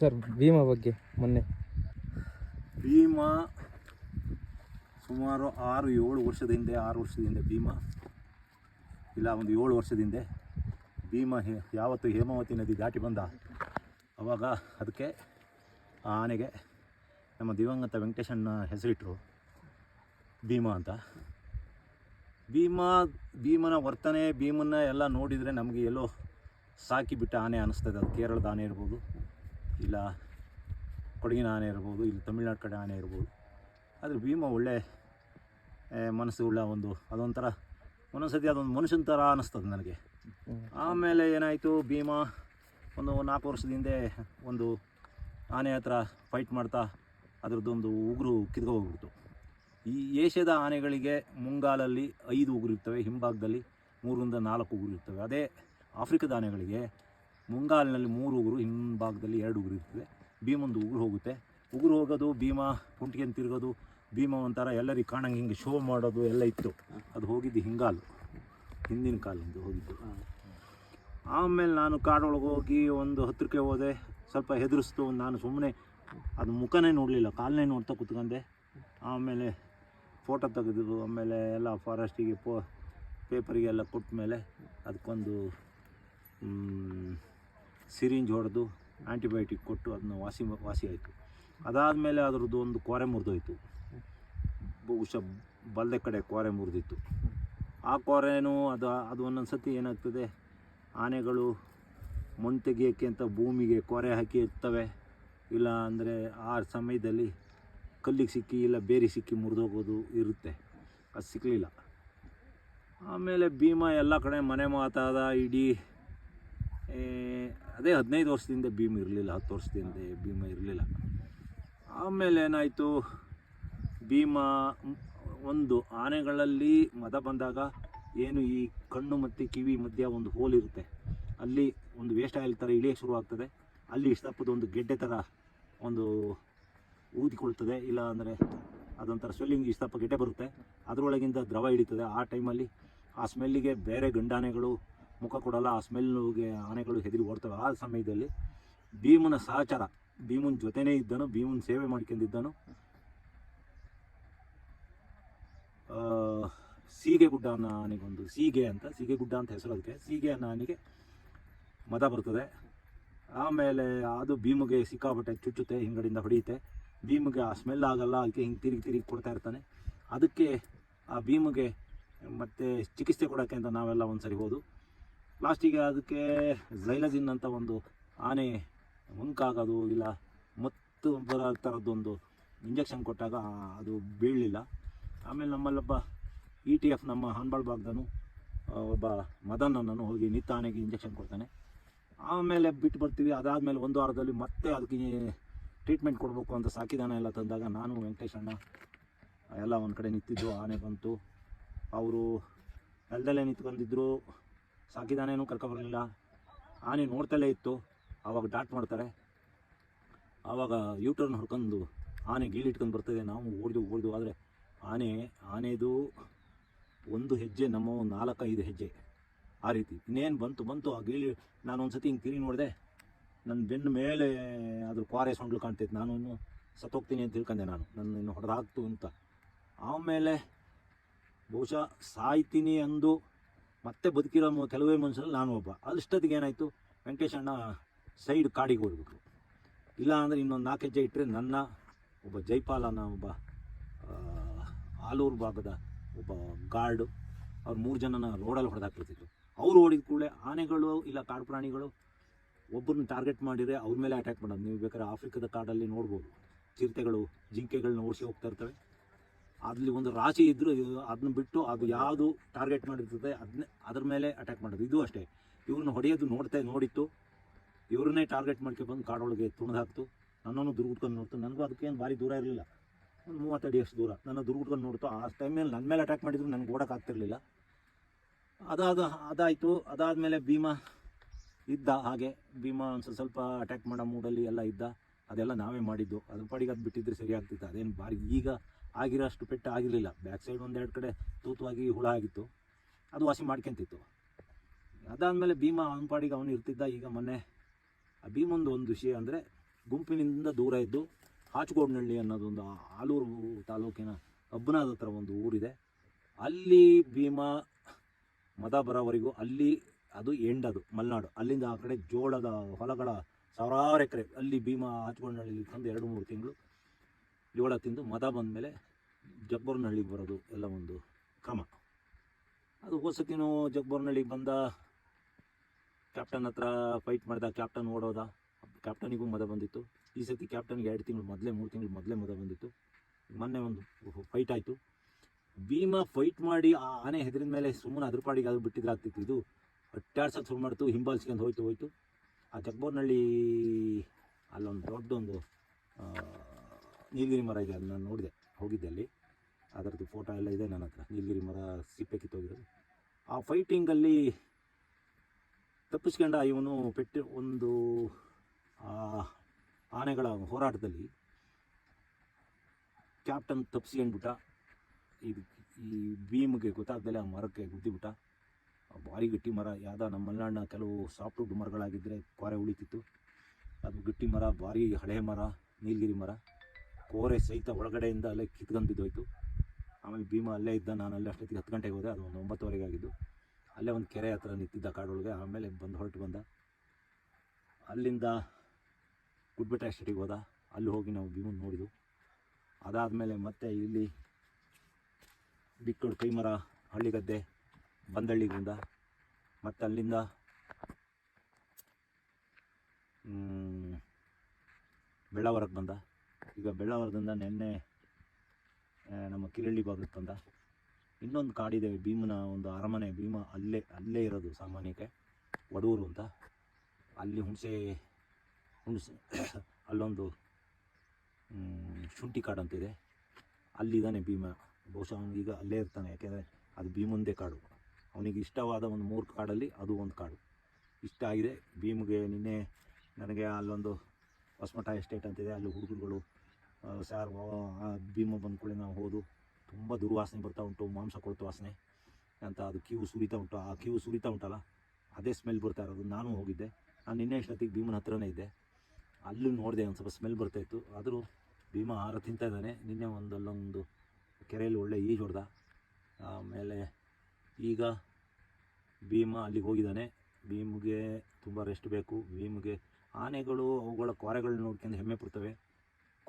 Sir, Bima ಬಗ್ಗೆ ಮೊನ್ನೆ. ಭೀಮಾ ಸುಮಾರು ಆರು, ಏಳು ವರ್ಷದ ಹಿಂದೆ, ಆರು ವರ್ಷದ ಹಿಂದೆ ಭೀಮಾ. ಇಲ್ಲ, ಒಂದು ಏಳು ವರ್ಷದ ಹಿಂದೆ ಭೀಮಾ ಯಾವತ್ತು ಹೇಮಾವತಿ ನದಿ ದಾಟಿ ಬಂದ. ಅವಾಗ ಅದಕ್ಕೆ ಆ ಆನೆಗೆ ನಮ್ಮ ದಿವಂಗತ ವೆಂಕಟೇಶಣ್ಣ ಹೆಸರಿಟ್ಟರು ಭೀಮಾ ಅಂತ. ಭೀಮಾ, ಭೀಮನ ವರ್ತನೆ, ಭೀಮನ್ನ ಎಲ್ಲ ನೋಡಿದರೆ ನಮಗೆ ಎಲ್ಲೋ ಸಾಕಿ ಬಿಟ್ಟ ಆನೆ ಅನ್ನಿಸ್ತದೆ ಅದು ಕೇರಳದ ಆನೆ ಇರ್ಬೋದು ಇಲ್ಲ, ಕೊಡಗಿನ ಆನೆ ಇರ್ಬೋದು, ಇಲ್ಲಿ ತಮಿಳ್ನಾಡು ಕಡೆ ಆನೆ ಇರ್ಬೋದು. ಆದರೆ ಭೀಮ ಒಳ್ಳೆ ಮನಸ್ಸು ಉಳ್ಳ ಒಂದು, ಅದೊಂಥರ ಒಂದೊಂದ್ಸತಿ ಅದೊಂದು ಮನುಷ್ಯನ ಥರ ಅನ್ನಿಸ್ತದೆ ನನಗೆ. ಆಮೇಲೆ ಏನಾಯಿತು, ಭೀಮ ಒಂದು ನಾಲ್ಕು ವರ್ಷದ ಹಿಂದೆ ಒಂದು ಆನೆ ಹತ್ರ ಫೈಟ್ ಮಾಡ್ತಾ ಅದರದ್ದೊಂದು ಉಗುರು ಕಿತ್ಕೊ ಹೋಗ್ಬಿಡ್ತು. ಈ ಏಷ್ಯಾದ ಆನೆಗಳಿಗೆ ಮುಂಗಾಲಲ್ಲಿ ಐದು ಉಗುರು ಇರ್ತವೆ, ಹಿಂಭಾಗದಲ್ಲಿ ಮೂರರಿಂದ ನಾಲ್ಕು ಉಗುರು ಇರ್ತವೆ. ಅದೇ ಆಫ್ರಿಕದ ಆನೆಗಳಿಗೆ ಮುಂಗಾಲಿನಲ್ಲಿ ಮೂರು ಉಗುರು ಹಿಂಭಾಗದಲ್ಲಿ ಎರಡು ಉಗುರು ಇರ್ತದೆ. ಭೀಮೊಂದು ಉಗುರು ಹೋಗುತ್ತೆ. ಉಗುರು ಹೋಗೋದು, ಭೀಮ ಕುಂಟಿಗೆ ತಿರುಗೋದು, ಭೀಮ ಒಂಥರ ಎಲ್ಲರಿಗೆ ಕಾಣಂಗೆ ಹಿಂಗೆ ಶೋ ಮಾಡೋದು ಎಲ್ಲ ಇತ್ತು. ಅದು ಹೋಗಿದ್ದು ಹಿಂಗಾಲು, ಹಿಂದಿನ ಕಾಲಿಂದ ಹೋಗಿದ್ದು. ಆಮೇಲೆ ನಾನು ಕಾಡೊಳಗೆ ಹೋಗಿ ಒಂದು ಹತ್ತಿರಕ್ಕೆ ಹೋದೆ. ಸ್ವಲ್ಪ ಹೆದರಿಸ್ತು, ನಾನು ಸುಮ್ಮನೆ ಅದು ಮುಖನೇ ನೋಡಲಿಲ್ಲ, ಕಾಲನೇ ನೋಡ್ತಾ ಕೂತ್ಕೊಂಡೆ. ಆಮೇಲೆ ಫೋಟೋ ತೆಗೆದು, ಆಮೇಲೆ ಎಲ್ಲ ಫಾರೆಸ್ಟಿಗೆ ಪೋ ಪೇಪರಿಗೆಲ್ಲ ಕೊಟ್ಟ ಮೇಲೆ ಅದಕ್ಕೊಂದು ಸಿರಿಂಜ್ ಹೊಡೆದು ಆ್ಯಂಟಿಬಯೋಟಿಕ್ ಕೊಟ್ಟು ಅದನ್ನ ವಾಸಿ ವಾಸಿ ಆಯಿತು. ಅದಾದಮೇಲೆ ಅದರದ್ದು ಒಂದು ಕೋರೆ ಮುರಿದೋಯ್ತು. ಬಹುಶಃ ಬಲ್ದೆ ಕಡೆ ಕೋರೆ ಮುರಿದಿತ್ತು. ಆ ಕೋರೆನೂ ಅದು ಅದು ಒಂದೊಂದು ಸತಿ ಏನಾಗ್ತದೆ? ಆನೆಗಳು ಮಣ್ಣು ತೆಗಿಯೋಕ್ಕೆ ಅಂತ ಭೂಮಿಗೆ ಕೊರೆ ಹಾಕಿ ಇರ್ತವೆ ಇಲ್ಲ ಅಂದರೆ ಆ ಸಮಯದಲ್ಲಿ ಕಲ್ಲಿಗೆ ಸಿಕ್ಕಿ ಇಲ್ಲ ಬೇರೆ ಸಿಕ್ಕಿ ಮುರಿದೋಗೋದು ಇರುತ್ತೆ. ಅದು ಸಿಕ್ಕಲಿಲ್ಲ ಆಮೇಲೆ ಭೀಮ ಎಲ್ಲ ಕಡೆ ಮನೆ ಮಾತಾದ, ಇಡೀ ಅದೇ ಹದಿನೈದು ವರ್ಷದಿಂದ ಭೀಮ್ ಇರಲಿಲ್ಲ, ಹತ್ತು ವರ್ಷದಿಂದ ಭೀಮ ಇರಲಿಲ್ಲ. ಆಮೇಲೆ ಏನಾಯಿತು? ಭೀಮ ಒಂದು ಆನೆಗಳಲ್ಲಿ ಮದ ಬಂದಾಗ ಏನು ಈ ಕಣ್ಣು ಮತ್ತು ಕಿವಿ ಮಧ್ಯ ಒಂದು ಹೋಲ್ ಇರುತ್ತೆ. ಅಲ್ಲಿ ಒಂದು ವೇಸ್ಟ್ ಆಯಿಲ್ ಥರ ಇಳಿಯೋಕ್ಕೆ ಶುರುವಾಗ್ತದೆ ಅಲ್ಲಿ ಇಷ್ಟಪ್ಪದ ಒಂದು ಗೆಡ್ಡೆ ಥರ ಒಂದು ಊದಿಕೊಳ್ತದೆ. ಇಲ್ಲ ಅಂದರೆ ಅದೊಂಥರ ಸ್ವೆಲ್ಲಿಂಗ್ ಇಷ್ಟಪ್ಪ ಗೆಡ್ಡೆ ಬರುತ್ತೆ. ಅದರೊಳಗಿಂದ ದ್ರವ ಹಿಡಿತದೆ ಆ ಟೈಮಲ್ಲಿ ಆ ಸ್ಮೆಲ್ಲಿಗೆ ಬೇರೆ ಗಂಡಾನೆಗಳು ಮುಖ ಕೊಡಲ್ಲ, ಆ ಸ್ಮೆಲ್ಗೆ ಆನೆಗಳು ಹೆದರಿ ಓಡ್ತವೆ. ಆ ಸಮಯದಲ್ಲಿ ಭೀಮನ ಸಹಚಾರ, ಭೀಮನ ಜೊತೆನೇ ಇದ್ದನು, ಭೀಮನ ಸೇವೆ ಮಾಡ್ಕೊಂಡಿದ್ದನು. ಸೀಗೆ ಗುಡ್ಡ ಅನ್ನೋ ಆನೆಗೊಂದು ಸೀಗೆ ಅಂತ, ಸೀಗೆ ಗುಡ್ಡ ಅಂತ ಹೆಸರು ಅದಕ್ಕೆ. ಸೀಗೆ ಅನ್ನೋ ಆನೆಗೆ ಮದ ಬರ್ತದೆ. ಆಮೇಲೆ ಅದು ಭೀಮಿಗೆ ಸಿಕ್ಕಾಬಟ್ಟೆ ಚುಚ್ಚುತ್ತೆ ಹಿಂಗಡಿಂದ ಹೊಡೆಯುತ್ತೆ. ಭೀಮಿಗೆ ಆ ಸ್ಮೆಲ್ ಆಗಲ್ಲ, ಅದಕ್ಕೆ ಹಿಂಗೆ ತಿರುಗಿ ತಿರುಗಿ ಕೊಡ್ತಾ ಇರ್ತಾನೆ. ಅದಕ್ಕೆ ಆ ಭೀಮಿಗೆ ಮತ್ತೆ ಚಿಕಿತ್ಸೆ ಕೊಡೋಕ್ಕೆ ಅಂತ ನಾವೆಲ್ಲ ಒಂದು ಸರಿ ಹೋದು. ಲಾಸ್ಟಿಗೆ ಅದಕ್ಕೆ ಝೈಲಜಿನ್ ಅಂತ ಒಂದು ಆನೆ ಮುಂಕಾಗೋದು ಇಲ್ಲ, ಮತ್ತು ಬರೋ ಥರದ್ದೊಂದು ಇಂಜೆಕ್ಷನ್ ಕೊಟ್ಟಾಗ ಅದು ಬೀಳಲಿಲ್ಲ. ಆಮೇಲೆ ನಮ್ಮಲ್ಲೊಬ್ಬ ಇ ಟಿ ಎಫ್ ನಮ್ಮ ಹಾನ್ಬಾಳ್ ಭಾಗದನು ಒಬ್ಬ ಮದನನ್ನು ಹೋಗಿ ನಿತ್ತ ಆನೆಗೆ ಇಂಜೆಕ್ಷನ್ ಕೊಡ್ತಾನೆ. ಆಮೇಲೆ ಬಿಟ್ಟು ಬರ್ತೀವಿ, ಅದಾದಮೇಲೆ ಒಂದು ವಾರದಲ್ಲಿ ಮತ್ತೆ ಅದಕ್ಕೆ ಟ್ರೀಟ್ಮೆಂಟ್ ಕೊಡಬೇಕು ಅಂತ ಸಾಕಿದಾನೆ ಎಲ್ಲ ತಂದಾಗ ನಾನು ವೆಂಕಟೇಶಣ್ಣ ಎಲ್ಲ ಒಂದು ಕಡೆ ನಿಂತಿದ್ದು, ಆನೆ ಬಂತು. ಅವರು ನೆಲದಲ್ಲೇ ನಿಂತ್ಕೊಂಡಿದ್ರು ಸಾಕಿದಾನೇನು ಕರ್ಕೊಬರಲಿಲ್ಲ ಆನೆ ನೋಡ್ತಲೇ ಇತ್ತು. ಆವಾಗ ಡಾಟ್ ಮಾಡ್ತಾರೆ. ಆವಾಗ ಯೂಟರ್ನ್ ಹೊಡ್ಕೊಂಡು ಆನೆ ಗೀಳಿಟ್ಕೊಂಡು ಬರ್ತದೆ. ನಾವು ಓಡ್ದು ಓಡ್ದು ಆದರೆ ಆನೆ, ಆನೆದು ಒಂದು ಹೆಜ್ಜೆ, ನಮ್ಮ ಒಂದು ನಾಲ್ಕೈದು ಹೆಜ್ಜೆ ಆ ರೀತಿ. ಇನ್ನೇನು ಬಂತು ಬಂತು, ಆ ಗೀಳಿ ನಾನು ಒಂದು ಸತಿ ಹಿಂಗೆ ತಿರುಗಿ ನೋಡಿದೆ. ನನ್ನ ಬೆನ್ನ ಮೇಲೆ ಅದ್ರ ಕ್ವಾರೆ ಸೊಂಡ್ಲು ಕಾಣ್ತೈತೆ ನಾನು ಇನ್ನು ಸತ್ತೋಗ್ತೀನಿ ಅಂತ ತಿಳ್ಕೊಂಡೆ ನಾನು. ನನ್ನ ಇನ್ನು ಹೊಡೆದಾಕ್ತು ಅಂತ. ಆಮೇಲೆ ಬಹುಶಃ ಸಾಯ್ತೀನಿ ಅಂದು ಮತ್ತೆ ಬದುಕಿರೋ ಕೆಲವೇ ಮನುಷ್ಯರಲ್ಲಿ ನಾನು ಒಬ್ಬ. ಅದಷ್ಟೊತ್ತಿಗೆ ಏನಾಯಿತು? ವೆಂಕಟೇಶಣ್ಣ ಸೈಡ್ ಕಾಡಿಗೆ ಹೋಗ್ಬಿಟ್ರು. ಇಲ್ಲ ಅಂದರೆ ಇನ್ನೊಂದು ನಾಲ್ಕು ಹೆಜ್ಜೆ ಇಟ್ಟರೆ ನನ್ನ ಒಬ್ಬ ಜೈಪಾಲ್ ಅನ್ನೋ ಒಬ್ಬ ಆಲೂರು ಭಾಗದ ಒಬ್ಬ ಗಾರ್ಡು ಅವ್ರು ಮೂರು ಜನನ ರೋಡಲ್ಲಿ ಹೊಡೆದಾಕ್ಬಿಡ್ತಿದ್ರು. ಅವರು ಓಡಿದ ಕೂಡಲೇ ಆನೆಗಳು ಇಲ್ಲ ಕಾಡು ಪ್ರಾಣಿಗಳು ಒಬ್ಬರನ್ನ ಟಾರ್ಗೆಟ್ ಮಾಡಿದರೆ ಅವ್ರ ಮೇಲೆ ಅಟ್ಯಾಕ್ ಮಾಡೋದು. ನೀವು ಬೇಕಾದ್ರೆ ಆಫ್ರಿಕಾದ ಕಾಡಲ್ಲಿ ನೋಡ್ಬೋದು. ಚಿರತೆಗಳು, ಜಿಂಕೆಗಳನ್ನ ಓಡಿಸಿ ಹೋಗ್ತಾ ಇರ್ತವೆ. ಅಲ್ಲಿ ಒಂದು ರಾಶಿ ಇದ್ದರೂ ಅದನ್ನ ಬಿಟ್ಟು ಅದು ಯಾವುದು ಟಾರ್ಗೆಟ್ ಮಾಡಿರ್ತದೆ ಅದನ್ನ ಅದ್ರ ಮೇಲೆ ಅಟ್ಯಾಕ್ ಮಾಡೋದು. ಇದು ಅಷ್ಟೇ. ಇವ್ರನ್ನ ಹೊಡೆಯೋದು ನೋಡ್ತಾ ನೋಡಿತ್ತು. ಇವ್ರನ್ನೇ ಟಾರ್ಗೆಟ್ ಮಾಡ್ಕೊಂಡು ಬಂದು ಕಾಡೊಳಗೆ ತುಣಿದು ಹಾಕ್ತು. ನನ್ನನ್ನು ದುರ್ಗುಟ್ಕೊಂಡು ನೋಡ್ತು. ನನಗೂ ಅದಕ್ಕೇನು ಭಾರಿ ದೂರ ಇರಲಿಲ್ಲ. ಒಂದು ಮೂವತ್ತಡಿ ಅಷ್ಟು ದೂರ. ನನ್ನ ದುರ್ಗುಟ್ಕೊಂಡು ನೋಡ್ತು. ಆ ಟೈಮಲ್ಲಿ ನನ್ನ ಮೇಲೆ ಅಟ್ಯಾಕ್ ಮಾಡಿದ್ರು ನನಗೆ ಓಡಕ್ಕೆ ಆಗ್ತಿರ್ಲಿಲ್ಲ. ಅದಾದ, ಅದಾಯಿತು. ಅದಾದಮೇಲೆ ಭೀಮಾ ಇದ್ದ ಹಾಗೆ. ಭೀಮಾ ಒಂದು ಸ್ವಲ್ಪ ಅಟ್ಯಾಕ್ ಮಾಡೋ ಮೂಡಲ್ಲಿ ಎಲ್ಲ ಇದ್ದ. ಅದೆಲ್ಲ ನಾವೇ ಮಾಡಿದ್ದು. ಅದ್ರ ಪಾಡಿಗೆ ಅದು ಬಿಟ್ಟಿದ್ರೆ ಸರಿ ಆಗ್ತಿತ್ತು ಅದೇನು ಬಾರಿ ಈಗ ಆಗಿರೋಷ್ಟು ಪೆಟ್ಟು ಆಗಿರಲಿಲ್ಲ. ಬ್ಯಾಕ್ ಸೈಡ್ ಒಂದೆರಡು ಕಡೆ ತೂತವಾಗಿ ಹುಳ ಆಗಿತ್ತು. ಅದು ವಾಸಿ ಮಾಡ್ಕೊಂತಿತ್ತು. ಅದಾದಮೇಲೆ ಭೀಮ ಅವನ ಪಾಡಿಗೆ ಅವನು ಇರ್ತಿದ್ದ. ಈಗ ಮೊನ್ನೆ ಆ ಭೀಮಂದು ಒಂದು ವಿಷಯ ಅಂದರೆ ಗುಂಪಿನಿಂದ ದೂರ ಇದ್ದು ಹಾಚಗೋಡ್ನಹಳ್ಳಿ ಅನ್ನೋದೊಂದು ಆಲೂರು ತಾಲೂಕಿನ ಕಬ್ಬನಾದ ಹತ್ರ ಒಂದು ಊರಿದೆ. ಅಲ್ಲಿ ಭೀಮಾ ಮದ ಬರೋವರೆಗೂ ಅಲ್ಲಿ ಅದು ಎಂಡ್ ಅದು ಮಲೆನಾಡು. ಅಲ್ಲಿಂದ ಆ ಕಡೆ ಜೋಳದ ಹೊಲಗಳ ಸಾವಿರಾರು ಎಕರೆ ಅಲ್ಲಿ ಭೀಮಾ ಹಾಚ್ಕೊಂಡಹಳ್ಳಿ ಇಟ್ಕೊಂಡು ಎರಡು ಮೂರು ತಿಂಗಳು ಜೋಳ ತಿಂದು ಮದ ಬಂದ ಮೇಲೆ ಜಬ್ಬರ್ನಹಳ್ಳಿಗೆ ಬರೋದು ಎಲ್ಲ ಒಂದು ಕ್ರಮ. ಅದು ಹೊಸತಿನೂ ಜಬ್ಬರ್ನಹಳ್ಳಿಗೆ ಬಂದ ಕ್ಯಾಪ್ಟನ್ ಹತ್ರ ಫೈಟ್ ಮಾಡಿದ ಕ್ಯಾಪ್ಟನ್ ಓಡೋದ ಕ್ಯಾಪ್ಟನಿಗೂ ಮದ ಬಂದಿತ್ತು. ಈ ಸತಿ ಕ್ಯಾಪ್ಟನ್ಗೆ ಎರಡು ತಿಂಗಳು ಮೊದಲೇ, ಮೂರು ತಿಂಗಳು ಮೊದಲೇ ಮದ ಬಂದಿತ್ತು. ಮೊನ್ನೆ ಒಂದು ಫೈಟ್ ಆಯಿತು. ಭೀಮ ಫೈಟ್ ಮಾಡಿ ಆ ಆನೆ ಹೆದರಿದ ಮೇಲೆ ಸುಮ್ಮನೆ ಅದ್ರ ಪಾಡಿಗೆ ಅದು ಬಿಟ್ಟಿದ್ರೆ ಆಗ್ತಿತ್ತು ಇದು. ಅಟ್ಟಾಡ್ಸೋಕ್ಕೆ ಶುರು ಮಾಡ್ತು, ಹಿಂಬಾಲಿಸ್ಕೊಂಡು ಹೋಯ್ತು ಹೋಯ್ತು. ಆ ಜಗ್ಬೋರ್ನಹಳ್ಳಿ ಅಲ್ಲೊಂದು ದೊಡ್ಡೊಂದು ನೀಲಗಿರಿ ಮರ ಇದೆ, ಅದನ್ನ ನೋಡಿದೆ, ಹೋಗಿದ್ದೆ ಅಲ್ಲಿ. ಅದರದ್ದು ಫೋಟೋ ಎಲ್ಲ ಇದೆ ನನ್ನ ಹತ್ರ, ನೀಲಗಿರಿ ಮರ ಸಿಪ್ಪೆ ಕಿತ್ತೋಗಿರೋದು. ಆ ಫೈಟಿಂಗಲ್ಲಿ ತಪ್ಪಿಸ್ಕೊಂಡ ಇವನು ಪೆಟ್ಟು ಒಂದು ಆನೆಗಳ ಹೋರಾಟದಲ್ಲಿ ಕ್ಯಾಪ್ಟನ್ ತಪ್ಪಿಸ್ಕೊಂಡ್ಬಿಟ್ಟ. ಇದು ಈ ಭೀಮ್ಗೆ ಗೊತ್ತಾಗ್ದಲೆ ಆ ಮರಕ್ಕೆ ಗುದ್ದಿಬಿಟ್ಟ. ಭಾರಿ ಗಟ್ಟಿ ಮರ, ಯಾವ್ದೋ ನಮ್ಮ ಮಲೆನಾಡಿನ ಕೆಲವು ಸಾಫ್ಟ್ವುಡ್ ಮರಗಳಾಗಿದ್ದರೆ ಕೊರೆ ಉಳಿತಿತ್ತು. ಅದು ಗಟ್ಟಿ ಮರ, ಭಾರಿ ಹಳೆ ಮರ, ನೀಲಗಿರಿ ಮರ. ಕೋರೆ ಸಹಿತ ಒಳಗಡೆಯಿಂದ ಅಲ್ಲೇ ಕಿತ್ಕೊಂಡು ಬಿದ್ದೋಯ್ತು ಆಮೇಲೆ ಭೀಮ ಅಲ್ಲೇ ಇದ್ದ, ನಾನು ಅಲ್ಲೇ ಅಷ್ಟೊತ್ತಿಗೆ ಹತ್ತು ಗಂಟೆಗೆ ಹೋದೆ, ಅದು ಒಂದು ಒಂಬತ್ತುವರೆಗೆ ಆಗಿದ್ದು. ಅಲ್ಲೇ ಒಂದು ಕೆರೆ ಹತ್ರ ನಿಂತಿದ್ದ ಕಾಡೊಳಗೆ, ಆಮೇಲೆ ಬಂದು ಹೊರಟು ಬಂದ. ಅಲ್ಲಿಂದ ಗುಡ್ಬೆಟ್ಟ ಎಸ್ಟೇಟಿಗೆ ಹೋದ. ಅಲ್ಲಿ ಹೋಗಿ ನಾವು ಭೀಮನ್ ನೋಡಿದ್ವು. ಅದಾದಮೇಲೆ ಮತ್ತೆ ಇಲ್ಲಿ ಬಿಕ್ಕೋಡು ಕೈಮರ, ಹಳ್ಳಿಗದ್ದೆ, ಬಂದಳ್ಳಿಗಿಂದ. ಮತ್ತು ಅಲ್ಲಿಂದ ಬೆಳ್ಳವರಕ್ಕೆ ಬಂದ. ಈಗ ಬೆಳ್ಳಾವರದಿಂದ ನೆನ್ನೆ ನಮ್ಮ ಕಿರಳ್ಳಿ ಭಾಗಕ್ಕೆ ತಂದ. ಇನ್ನೊಂದು ಕಾಡಿದೆ, ಭೀಮನ ಒಂದು ಅರಮನೆ, ಭೀಮ ಅಲ್ಲೇ ಅಲ್ಲೇ ಇರೋದು ಸಾಮಾನ್ಯಕ್ಕೆ ವಡೂರು ಅಂತ. ಅಲ್ಲಿ ಹುಣಸೆ ಹುಣಸೆ, ಅಲ್ಲೊಂದು ಶುಂಠಿ ಕಾಡು ಅಂತಿದೆ. ಅಲ್ಲಿದ್ದಾನೆ ಭೀಮ. ಬಹುಶಃ ಈಗ ಅಲ್ಲೇ ಇರ್ತಾನೆ, ಯಾಕೆಂದರೆ ಅದು ಭೀಮಂದೇ ಕಾಡು. ಅವನಿಗೆ ಇಷ್ಟವಾದ ಒಂದು ಮೂರು ಕಾಡಲ್ಲಿ ಅದು ಒಂದು ಕಾಡು. ಇಷ್ಟ ಆಗಿದೆ. ಭೀಮ್ಗೆ ನಿನ್ನೆ ನನಗೆ ಅಲ್ಲೊಂದು ಹೊಸಮಠ ಎಸ್ಟೇಟ್ ಅಂತಿದೆ. ಅಲ್ಲಿ ಹುಡುಗರುಗಳು ಸಾರ್ ಭೀಮ ಬಂದ್ಕೊಳ್ಳಿ ನಾವು ಹೋದು. ತುಂಬ ದುರ್ವಾಸನೆ ಬರ್ತಾ ಉಂಟು, ಮಾಂಸ ಕೊಳ್ತು ವಾಸನೆ. ಅಂತ ಅದು ಕಿವು ಸುರಿತಾ ಉಂಟು. ಆ ಕಿವು ಸುರಿತಾ ಉಂಟಲ್ಲ, ಅದೇ ಸ್ಮೆಲ್ ಬರ್ತಾ ಇರೋದು. ನಾನು ಹೋಗಿದ್ದೆ. ನಾನು ನಿನ್ನೆ ಇಷ್ಟೊತ್ತಿಗೆ ಭೀಮನ ಹತ್ರನೇ ಇದ್ದೆ. ಅಲ್ಲೂ ನೋಡಿದೆ ಒಂದು ಸ್ವಲ್ಪ ಸ್ಮೆಲ್ ಬರ್ತಾ ಇತ್ತು. ಆದರೂ ಭೀಮ ಆಹಾರ ತಿಂತಾ ಇದ್ದಾನೆ. ನಿನ್ನೆ ಒಂದಲ್ಲೊಂದು ಕೆರೆಯಲ್ಲಿ ಒಳ್ಳೆ ಈಜು ಹೊಡೆದ. ಆಮೇಲೆ ಈಗ ಭೀಮ ಅಲ್ಲಿಗೆ ಹೋಗಿದ್ದಾನೆ. ಭೀಮ್ಗೆ ತುಂಬ ರೆಸ್ಟ್ ಬೇಕು. ಭೀಮ್ಗೆ ಆನೆಗಳು, ಅವುಗಳ ಕೊರೆಗಳನ್ನ ನೋಡ್ಕೊಂಡು ಹೆಮ್ಮೆ ಪಡ್ತವೆ.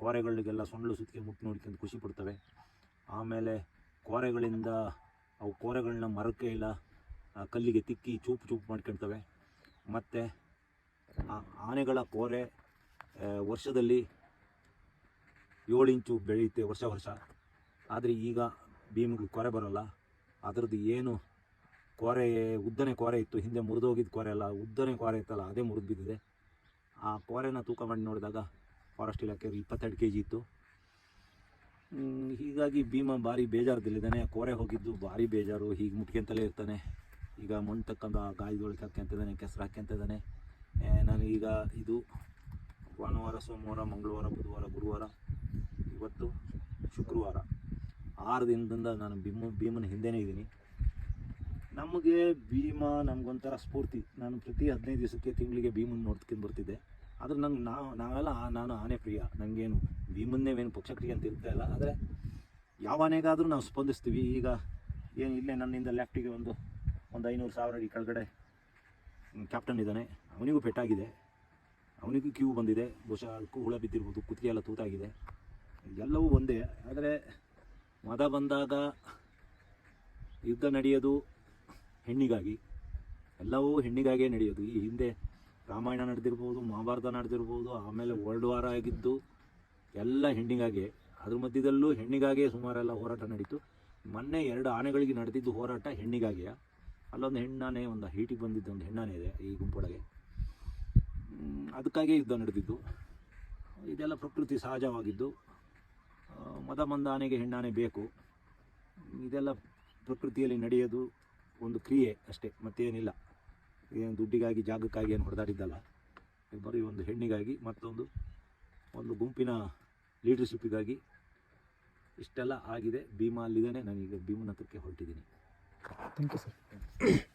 ಕೋರೆಗಳಿಗೆಲ್ಲ ಸೊಂಡ್ಲು ಸುತ್ತಿಗೆ ಮುಟ್ಟು ನೋಡ್ಕೊಂಡು ಖುಷಿ ಪಡ್ತವೆ. ಆಮೇಲೆ ಕೋರೆಗಳಿಂದ ಅವು ಕೋರೆಗಳನ್ನ ಮರಕ್ಕೆ ಇಲ್ಲ ಕಲ್ಲಿಗೆ ತಿಕ್ಕಿ ಚೂಪು ಚೂಪು ಮಾಡ್ಕೊಳ್ತವೆ ಮತ್ತು ಆನೆಗಳ ಕೋರೆ ವರ್ಷದಲ್ಲಿ ಏಳು ಇಂಚು ಬೆಳೆಯುತ್ತೆ ವರ್ಷ ವರ್ಷ. ಆದರೆ ಈಗ ಭೀಮಿಗೆ ಕೊರೆ ಬರೋಲ್ಲ. ಅದರದ್ದು ಏನು ಕೋರೆ ಉದ್ದನೆ ಕೋರೆ ಇತ್ತು. ಹಿಂದೆ ಮುರಿದೋಗಿದ್ದ ಕೋರೆ ಅಲ್ಲ, ಉದ್ದನೆ ಕೋರೆ ಇತ್ತಲ್ಲ, ಅದೇ ಮುರಿದು ಬಿದ್ದಿದೆ ಆ ಕೋರೆನ ತೂಕ ಮಾಡಿ ನೋಡಿದಾಗ ಫಾರೆಸ್ಟ್ ಇಲಾಖೆಯವರು ಇಪ್ಪತ್ತೆರಡು ಕೆ ಜಿ ಇತ್ತು ಹೀಗಾಗಿ ಭೀಮ ಭಾರಿ ಬೇಜಾರದಲ್ಲಿದ್ದಾನೆ. ಕೋರೆ ಹೋಗಿದ್ದು ಭಾರಿ ಬೇಜಾರು. ಹೀಗೆ ಮುಟ್ಕೊಂತಲೇ ಇರ್ತಾನೆ. ಈಗ ಮಣ್ಣು ತಕ್ಕಂತ ಗಾಯದೊಳಗೆ ಹಾಕ್ಯಂತಿದ್ದಾನೆ ಕೆಸರು ಹಾಕ್ಯಂತಿದ್ದಾನೆ ನಾನು ಈಗ ಇದು ಭಾನುವಾರ, ಸೋಮವಾರ, ಮಂಗಳವಾರ, ಬುಧವಾರ, ಗುರುವಾರ, ಇವತ್ತು ಶುಕ್ರವಾರ ಆರು ದಿನದಿಂದ ನಾನು ಭೀಮ, ಭೀಮನ ಹಿಂದೆನೇ ಇದ್ದೀನಿ. ನಮಗೆ ಭೀಮ ನಮಗೊಂಥರ ಸ್ಫೂರ್ತಿ. ನಾನು ಪ್ರತಿ ಹದಿನೈದು ದಿವಸಕ್ಕೆ ತಿಂಗಳಿಗೆ ಭೀಮನ ನೋಡ್ಕೊಂಡು ಬರ್ತಿದ್ದೆ. ಆದ್ರೆ ನಂಗೆ ನಾವು ನಾವೆಲ್ಲ, ನಾನು ಆನೆ ಪ್ರಿಯ. ನನಗೇನು ಭೀಮನ್ನೇವೇನು ಪಕ್ಷಕ್ರಿಯೆ ಅಂತ ಇರ್ತಾ ಇಲ್ಲ. ಆದರೆ ಯಾವ ಆನೆಗಾದರೂ ನಾವು ಸ್ಪಂದಿಸ್ತೀವಿ. ಈಗ ಏನು ಇಲ್ಲೇ ನನ್ನಿಂದ ಲೆಫ್ಟಿಗೆ ಒಂದು ಒಂದು ಐನೂರು ಸಾವಿರ ಅಡಿ ಕೆಳಗಡೆ ಕ್ಯಾಪ್ಟನ್ ಇದ್ದಾನೆ. ಅವನಿಗೂ ಪೆಟ್ಟಾಗಿದೆ. ಅವನಿಗೂ ಕ್ಯೂ ಬಂದಿದೆ. ಬಹುಶಃ ಅದಕ್ಕೂ ಹುಳ ಬಿದ್ದಿರ್ಬೋದು, ಕುತ್ತಿಗೆ ಎಲ್ಲ ತೂತಾಗಿದೆ. ಎಲ್ಲವೂ ಒಂದೇ. ಆದರೆ ಮದ ಬಂದಾಗ ಯುದ್ಧ ನಡೆಯೋದು ಹೆಣ್ಣಿಗಾಗಿ. ಎಲ್ಲವೂ ಹೆಣ್ಣಿಗಾಗೇ ನಡೆಯೋದು. ಈ ಹಿಂದೆ ರಾಮಾಯಣ ನಡೆದಿರ್ಬೋದು, ಮಹಾಭಾರತ ನಡೆದಿರ್ಬೋದು, ಆಮೇಲೆ ವರ್ಲ್ಡ್ ವಾರ್ ಆಗಿದ್ದು, ಎಲ್ಲ ಹೆಣ್ಣಿಗಾಗೆ. ಅದ್ರ ಮಧ್ಯದಲ್ಲೂ ಹೆಣ್ಣಿಗಾಗಿಯೇ ಸುಮಾರೆಲ್ಲ ಹೋರಾಟ ನಡೀತು. ಮೊನ್ನೆ ಎರಡು ಆನೆಗಳಿಗೆ ನಡೆದಿದ್ದು ಹೋರಾಟ ಹೆಣ್ಣಿಗಾಗಿಯ. ಅಲ್ಲೊಂದು ಹೆಣ್ಣಾನೆ, ಒಂದು ಹೀಟಿಗೆ ಬಂದಿದ್ದು ಒಂದು ಹೆಣ್ಣಾನೆ ಇದೆ ಈ ಗುಂಪೊಳಗೆ. ಅದಕ್ಕಾಗಿ ಯುದ್ಧ ನಡೆದಿದ್ದು. ಇದೆಲ್ಲ ಪ್ರಕೃತಿ ಸಹಜವಾಗಿದ್ದು. ಮದ ಮಂದ ಆನೆಗೆ ಹೆಣ್ಣಾನೆ ಬೇಕು. ಇದೆಲ್ಲ ಪ್ರಕೃತಿಯಲ್ಲಿ ನಡೆಯೋದು ಒಂದು ಕ್ರಿಯೆ ಅಷ್ಟೇ, ಮತ್ತೇನಿಲ್ಲ. ಏನು ದುಡ್ಡಿಗಾಗಿ, ಜಾಗಕ್ಕಾಗಿ ಏನು ಹೊಡೆದಾಡಿದ್ದಲ್ಲ. ಇದು ಬರೀ ಒಂದು ಹೆಣ್ಣಿಗಾಗಿ ಮತ್ತೊಂದು, ಒಂದು ಗುಂಪಿನ ಲೀಡರ್ಶಿಪ್ಪಿಗಾಗಿ ಇಷ್ಟೆಲ್ಲ ಆಗಿದೆ. ಭೀಮಾ ಅಲ್ಲಿದ್ದಾನೆ. ನಾನೀಗ ಭೀಮನ ಹತ್ರಕ್ಕೆ ಹೊರಟಿದ್ದೀನಿ. Thank you sir